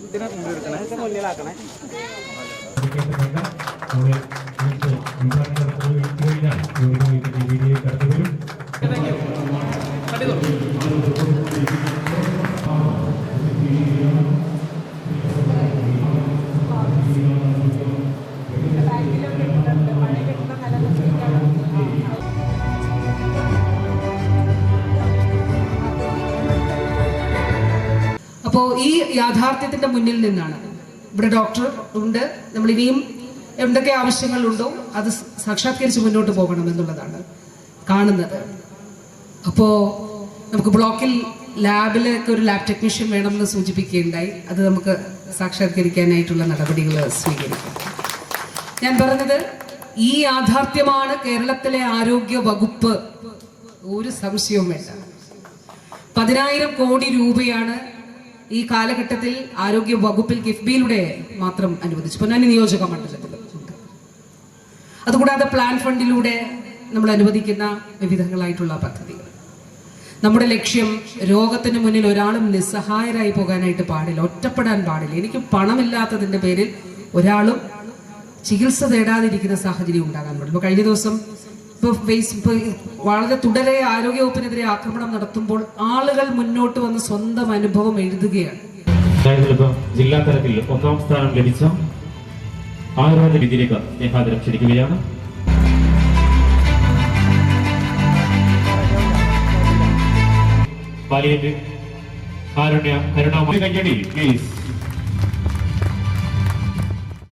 ശ്രദ്ധിക്കേണ്ടതുണ്ട് അവിടെ നമുക്ക് മുന്നിലാക്കണേ ഇതിന്റെ വീഡിയോ അപ്പോൾ ഈ യാഥാർത്ഥ്യത്തിന്റെ മുന്നിൽ നിന്നാണ്. ഇവിടെ ഡോക്ടർ ഉണ്ട്. നമ്മൾ ഇനിയും എന്തൊക്കെ ആവശ്യങ്ങളുണ്ടോ അത് സാക്ഷാത്കരിച്ച് മുന്നോട്ട് പോകണം എന്നുള്ളതാണ് കാണുന്നത്. അപ്പോൾ നമുക്ക് ബ്ലോക്കിൽ ലാബിലൊക്കെ ഒരു ലാബ് ടെക്നീഷ്യൻ വേണമെന്ന് സൂചിപ്പിക്കുകയുണ്ടായി. അത് നമുക്ക് സാക്ഷാത്കരിക്കാനായിട്ടുള്ള നടപടികൾ സ്വീകരിക്കാം. ഞാൻ പറഞ്ഞത് ഈ യാഥാർത്ഥ്യമാണ് കേരളത്തിലെ ആരോഗ്യ വകുപ്പ്. ഒരു സംശയവും വേണ്ട. പതിനായിരം കോടി രൂപയാണ് ഈ കാലഘട്ടത്തിൽ ആരോഗ്യ വകുപ്പിൽ കിഫ്ബിയിലൂടെ മാത്രം അനുവദിച്ചു. പൊന്നാനി നിയോജക മണ്ഡലത്തിൽ. അതുകൂടാതെ പ്ലാൻ ഫണ്ടിലൂടെ നമ്മൾ അനുവദിക്കുന്ന വിവിധങ്ങളായിട്ടുള്ള പദ്ധതികൾ. നമ്മുടെ ലക്ഷ്യം രോഗത്തിന് മുന്നിൽ ഒരാളും നിസ്സഹായരായി പോകാനായിട്ട് പാടില്ല ഒറ്റപ്പെടാൻ പാടില്ല. എനിക്ക് പണമില്ലാത്തതിന്റെ പേരിൽ ഒരാളും ചികിത്സ തേടാതിരിക്കുന്ന സാഹചര്യം ഉണ്ടാകാൻ പാടില്ല. കഴിഞ്ഞ ദിവസം ഇപ്പൊ ഫേസ്ബുക്ക് വളരെ തുടരെ ആരോഗ്യവകുപ്പിനെതിരെ ആക്രമണം നടത്തുമ്പോൾ ആളുകൾ മുന്നോട്ട് വന്ന് സ്വന്തം അനുഭവം എഴുതുകയാണ്. ജില്ലാ തലത്തിൽ ഒന്നാം സ്ഥാനം ലഭിച്ച ആരോഗ്യ വിധിരേഖ സ്നേഹാദരം ക്ഷണിക്കുകയാണ്. പാലിയറ്റ് കരുണാമണി കയ്യടി പ്ലീസ്